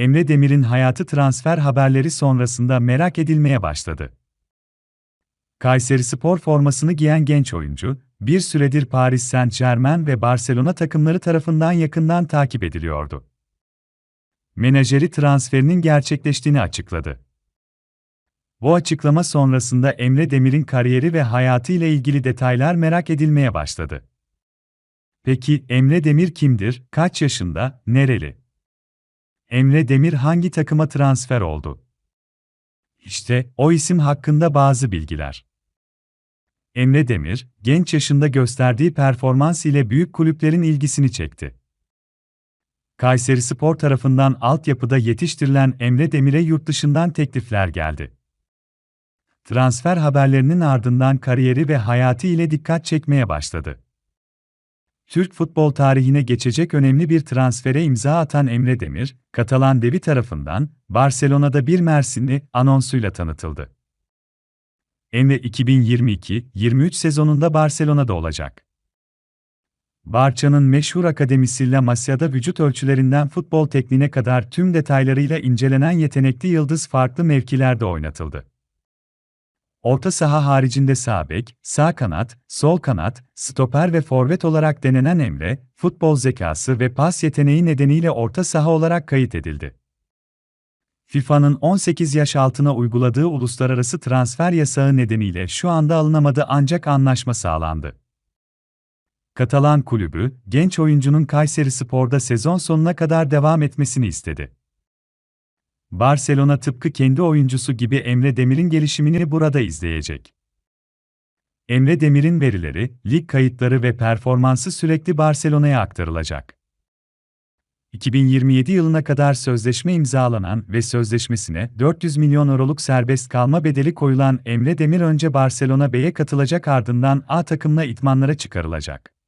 Emre Demir'in hayatı transfer haberleri sonrasında merak edilmeye başladı. Kayseri Spor formasını giyen genç oyuncu, bir süredir Paris Saint-Germain ve Barcelona takımları tarafından yakından takip ediliyordu. Menajeri transferinin gerçekleştiğini açıkladı. Bu açıklama sonrasında Emre Demir'in kariyeri ve hayatı ile ilgili detaylar merak edilmeye başladı. Peki Emre Demir kimdir, kaç yaşında, nereli? Emre Demir hangi takıma transfer oldu? İşte o isim hakkında bazı bilgiler. Emre Demir, genç yaşında gösterdiği performans ile büyük kulüplerin ilgisini çekti. Kayseri Spor tarafından altyapıda yetiştirilen Emre Demir'e yurt dışından teklifler geldi. Transfer haberlerinin ardından kariyeri ve hayatı ile dikkat çekmeye başladı. Türk futbol tarihine geçecek önemli bir transfere imza atan Emre Demir, Katalan devi tarafından Barcelona'da bir Mersinli anonsuyla tanıtıldı. Emre 2022-23 sezonunda Barcelona'da olacak. Barça'nın meşhur akademisi La Masia'da vücut ölçülerinden futbol tekniğine kadar tüm detaylarıyla incelenen yetenekli yıldız farklı mevkilerde oynatıldı. Orta saha haricinde sağ bek, sağ kanat, sol kanat, stoper ve forvet olarak denenen Emre, futbol zekası ve pas yeteneği nedeniyle orta saha olarak kayıt edildi. FIFA'nın 18 yaş altına uyguladığı uluslararası transfer yasağı nedeniyle şu anda alınamadı ancak anlaşma sağlandı. Katalan kulübü, genç oyuncunun Kayseri Spor'da sezon sonuna kadar devam etmesini istedi. Barcelona tıpkı kendi oyuncusu gibi Emre Demir'in gelişimini burada izleyecek. Emre Demir'in verileri, lig kayıtları ve performansı sürekli Barcelona'ya aktarılacak. 2027 yılına kadar sözleşme imzalanan ve sözleşmesine 400 milyon euroluk serbest kalma bedeli koyulan Emre Demir önce Barcelona B'ye katılacak ardından A takımla itmanlara çıkarılacak.